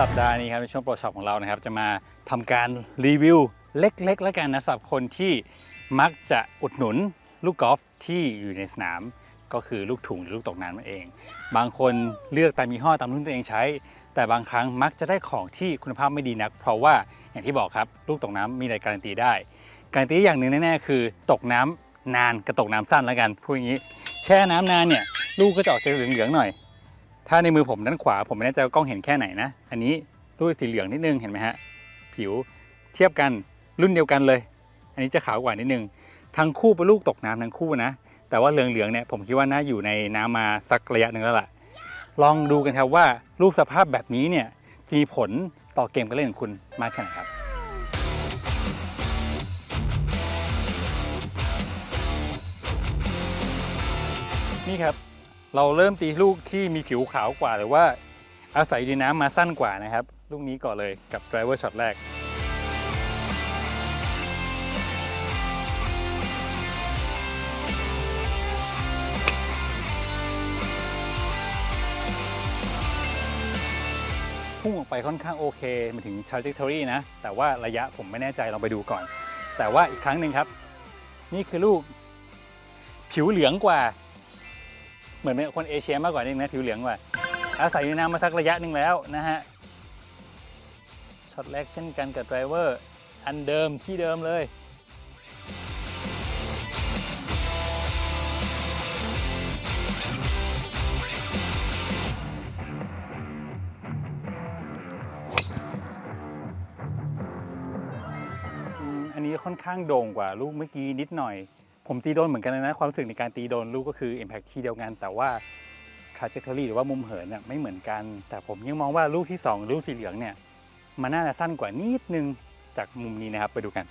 สัปดาห์นี้ครับในช่วงโปรช็อปของเรานะครับ จะมาทำการรีวิวเล็กๆ แล้วกันนะสำหรับคนที่มักจะอุดหนุนลูกกอล์ฟที่อยู่ในสนาม ก็คือลูกถุงหรือลูกตกน้ำนั่นเอง บางคนเลือกตามยี่ห้อตามรุ่นตัวเองใช้ แต่บางครั้งมักจะได้ของที่คุณภาพไม่ดีนัก เพราะว่าอย่างที่บอกครับลูกตกน้ำมีอะไรการันตีได้ การันตีอย่างหนึ่งแน่ๆคือ ตกน้ำนานกับตกน้ำสั้นแล้วกันพูดอย่างนี้ แช่น้ำนานเนี่ยลูกก็จะออกจะเหลืองๆหน่อย ถ้าในมือผมด้านขวาผมไม่แน่ใจว่ากล้องเห็นแค่ไหนนะ อันนี้ลูกสีเหลืองนิดนึงเห็นไหมฮะ ผิวเทียบกันรุ่นเดียวกันเลย อันนี้จะขาวกว่านิดนึง ทั้งคู่เป็นลูกตกน้ำทั้งคู่นะ แต่ว่าเหลืองๆเนี่ยผมคิดว่าน่าอยู่ในน้ำมาสักระยะหนึ่งแล้วล่ะ ลองดูกันครับว่าลูกสภาพแบบนี้เนี่ยจะมีผลต่อเกมการเล่นของคุณมากแค่ไหนครับนี่ครับ เราเริ่มตีลูกที่มีผิวขาวกว่า หรือว่าอาศัยดีน้ำมาสั้นกว่านะครับ ลูกนี้ก่อนเลยกับ driver shot แรกพุ่งออกไปค่อนข้างโอเคมาถึง trajectory นะ แต่ว่าระยะผมไม่แน่ใจลองไปดูก่อน แต่ว่าอีกครั้งหนึ่งครับ นี่คือลูก ผิวเหลืองกว่า เหมือนเป็นคนเอเชียมากกว่านิดนึงนะผิวเหลืองกว่าอาศัยในน้ำมาสักระยะหนึ่งแล้วนะฮะช็อตแรกเช่นกันกับไดรเวอร์อันเดิมที่เดิมเลยอันนี้ค่อนข้างโด่งกว่าลูกเมื่อกี้นิดหน่อย ผมตีโดนเหมือนกันนะ ความรู้สึกในการตีโดนลูกก็คือ Impact ที่เดียวกัน แต่ว่า trajectory หรือว่ามุมเหินน่ะไม่เหมือนกัน แต่ผมยังมองว่าลูกที่ 2 ลูกสีเหลืองเนี่ยมันน่าจะสั้นกว่านิดนึงจากมุมนี้นะครับไปดูกัน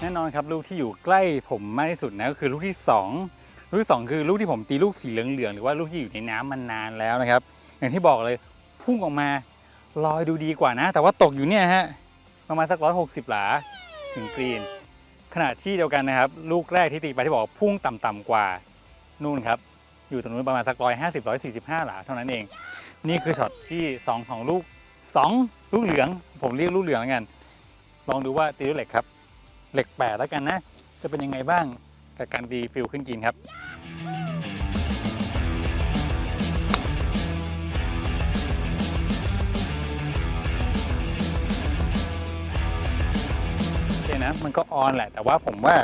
แน่นอนครับลูกที่อยู่ใกล้ผมมากที่สุดนะก็คือลูกที่ 2 ลูกที่2คือลูกที่ผมตีลูกสีเหลืองๆหรือว่าลูกที่อยู่ในน้ำมันนานแล้วนะครับ อย่างที่บอกเลยพุ่งออกมา ลอยดูดีกว่านะ แต่ว่าตกอยู่เนี่ยฮะประมาณสักร้อยหกสิบหลาถึงกรีน ขณะที่เดียวกันนะครับ ลูกแรกที่ตีไปที่บอกพุ่งต่ำๆกว่านู่นครับ อยู่ตรงนู้นประมาณสักร้อยห้าสิบร้อยสี่สิบห้าหลาเท่านั้นเอง นี่คือช็อตที่สองของลูกสองลูกเหลือง ผมเรียกลูกเหลืองแล้วกัน ลองดูว่าตีด้วยเหล็กครับ เหล็กแปดแล้วกันนะ จะเป็นยังไงบ้างกับการตีฟิลขึ้นกินครับ นะมันก็ออนแหละ แต่ว่าผมว่า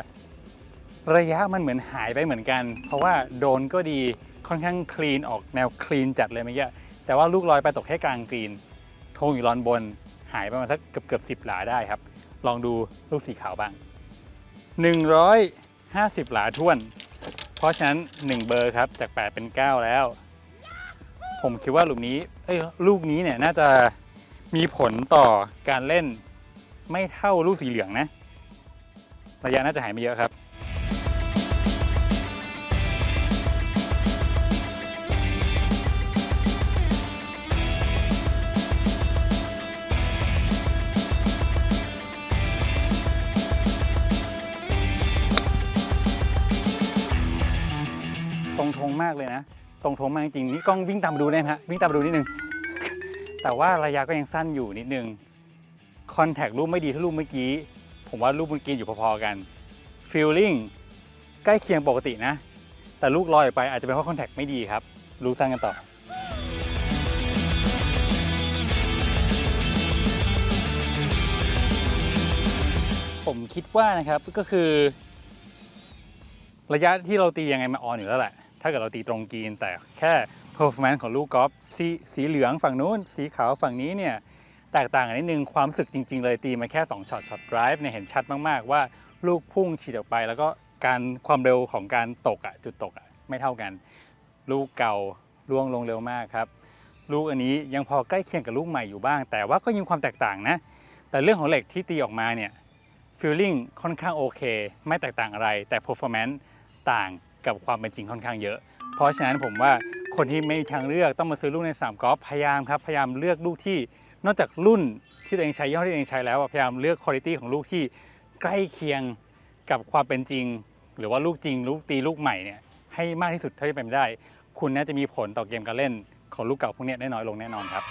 ระยะมันเหมือนหายไปเหมือนกัน เพราะว่าโดนก็ดีค่อนข้างคลีนออกแนวคลีนจัดเลยเมื่อกี้แต่ว่าลูกลอยไปตกแค่กลางกรีนโทงอยู่ลอนบนหายไประมาณสักเกือบเกือบสิบหลาได้ครับ ลองดูลูกสีขาวบ้าง 150 หลาท้วน เพราะฉะนั้น 1 เบอร์ครับจาก 8 เป็น 9 แล้ว ผมคิดว่าลูกนี้เอ้ยลูกนี้เนี่ยน่าจะมีผลต่อการเล่นไม่เท่าลูกสีเหลืองนะ ระยะน่าจะหายไม่เยอะครับ ตรงทงมากเลยนะ ตรงทงมากจริงๆนี่กล้องวิ่งตามมาดูได้ไหมฮะวิ่งตามมาดูนิดนึง แต่ว่าระยะก็ยังสั้นอยู่นิดนึงคอนแทครูปไม่ดีเท่ารูปเมื่อกี้ ผมว่ารูปเมื่อกี้อยู่พอๆกันฟีลลิ่งใกล้เคียงปกตินะ แต่ลูกลอยไปอาจจะเป็นเพราะคอนแทคไม่ดีครับ รู้สั้นกันต่อผมคิดว่านะครับก็คือ ระยะที่เราตียังไงมาออนอยู่แล้วแหละ ถ้าเกิดเราตีตรงกีนแต่แค่ performance ของลูกกอล์ฟสีสีเหลืองฝั่งนู้น สีขาวฝั่งนี้เนี่ย แตกต่างกันนิดนึงความสึกจริง ๆ เลยตีมาแค่ 2ช็อตช็อต drive เนี่ยเห็นชัดมาก ๆ ว่าลูกพุ่งฉีดออกไป แล้วก็การความเร็วของการตกอะจุดตกอะไม่เท่ากัน ลูกเก่าล่วงลงเร็วมากครับลูกอันนี้ยังพอใกล้เคียงกับลูกใหม่อยู่บ้าง แต่ว่าก็ยังความแตกต่างนะ แต่เรื่องของเหล็กที่ตีออกมาเนี่ย feeling ค่อนข้างโอเค ไม่แตกต่างอะไร แต่ performance ต่างกับความเป็นจริงค่อนข้างเยอะ เพราะฉะนั้นผมว่าคนที่ไม่มีทางเลือกต้องมาซื้อลูกในสนามกอล์ฟพยายามครับ พยายามเลือกลูกที่ นอกจากรุ่นที่ตัวเองใช้ยี่ห้อที่ตัวเองใช้แล้วพยายามเลือกคุณภาพของลูกที่ใกล้เคียงกับความเป็นจริง หรือว่าลูกจริง ลูกตีลูกใหม่เนี่ยให้มากที่สุดเท่าที่เป็นไปได้ คุณน่าจะมีผลต่อเกมการเล่นของลูกเก่าพวกนี้ได้น้อยลงแน่นอนครับ